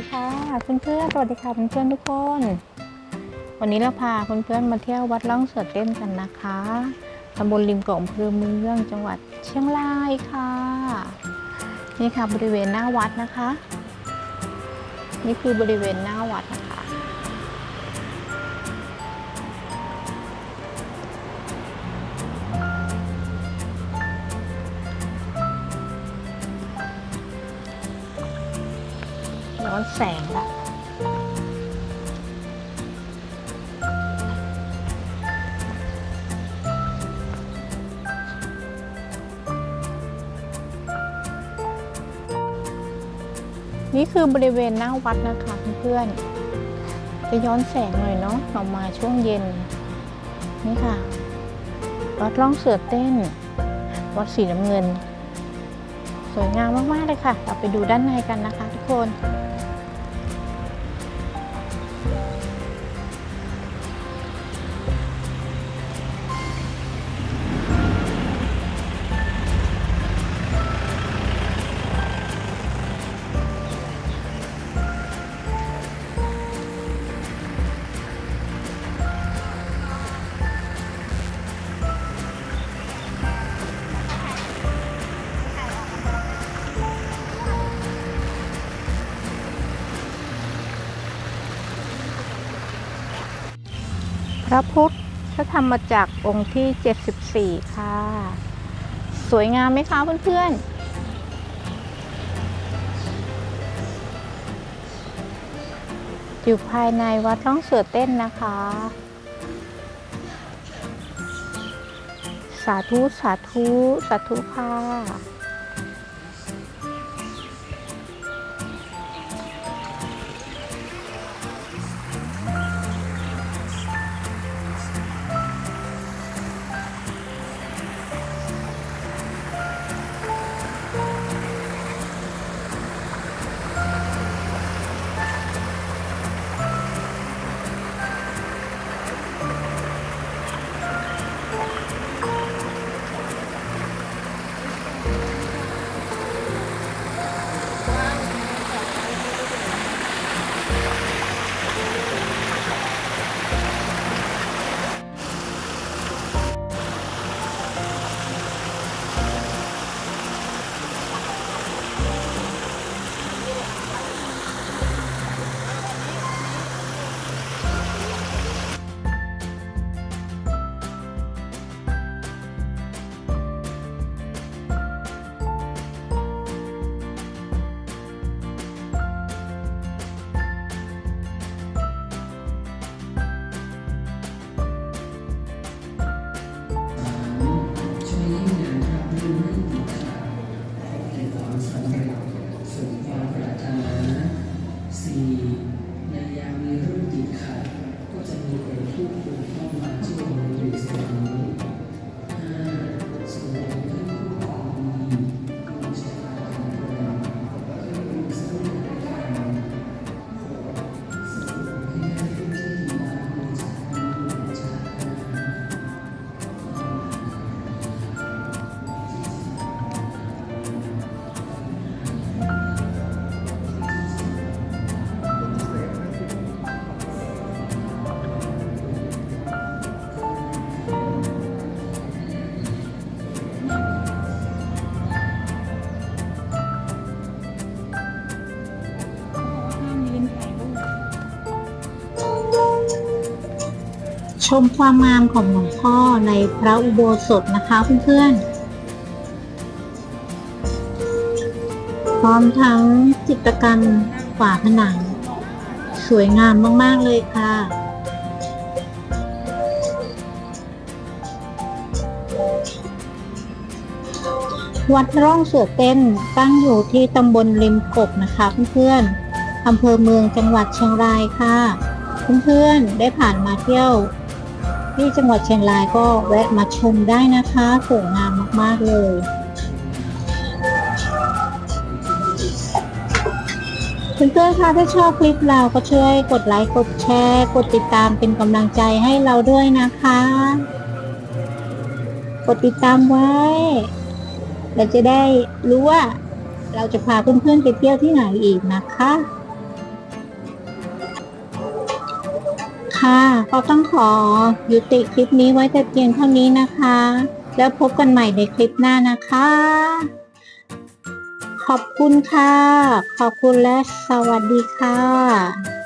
ดีค่ะเพื่อนสวัสดีค่ะเพื่อนทุกคน วันนี้เราพาเพื่อนมาเที่ยววัดล่องเสือเต้นกันนะคะตำบลริมเกาะอำเภอเมืองจังหวัดเชียงรายค่ะ นี่ค่ะบริเวณหน้าวัดนะคะ นี่คือบริเวณหน้าวัดนะ ย้อนแสงละนี่คือบริเวณหน้าวัดนะคะเพื่อนจะย้อนแสงหน่อยเนาะออกมาช่วงเย็น นี่ค่ะ วัดร่องเสือเต้น วัดสีน้ำเงิน สวยงามมาก ๆ เลยค่ะ เราไปดูด้านในกันนะคะทุกคน ระพุทธถ้าทำมาจากองค์ที่ 74 ค่ะ สวยงามไหมคะเพื่อนๆ อยู่ภายในวัดร่องเสือเต้นนะคะ สาธุ สาธุ สาธุค่ะ ชมความงามของหลวงพ่อในพระอุโบสถนะคะเพื่อนๆ พร้อมทั้งจิตรกรรมฝาผนัง สวยงามมาก ๆ เลยค่ะวัดร่องเสือเต้นตั้งอยู่ที่ตำบลริมกบนะคะเพื่อนๆอำเภอเมืองจังหวัดเชียงรายค่ะ เพื่อนๆได้ผ่านมาเที่ยว ที่จังหวัดเชียงรายก็แวะมาชมได้นะคะสวยงามมาก ๆ เลยเพื่อนๆคะถ้าชอบคลิปเราก็ช่วยกดไลค์กดแชร์ กดติดตามเป็นกำลังใจให้เราด้วยนะคะ กดติดตามไว้ เราจะได้รู้ว่าเราจะพาเพื่อนๆไปเที่ยวที่ไหนอีกนะคะ ค่ะ ก็ต้องขอยุติคลิปนี้ไว้แต่เพียงเท่านี้นะคะ แล้วพบกันใหม่ในคลิปหน้านะคะ ขอบคุณค่ะ ขอบคุณและสวัสดีค่ะ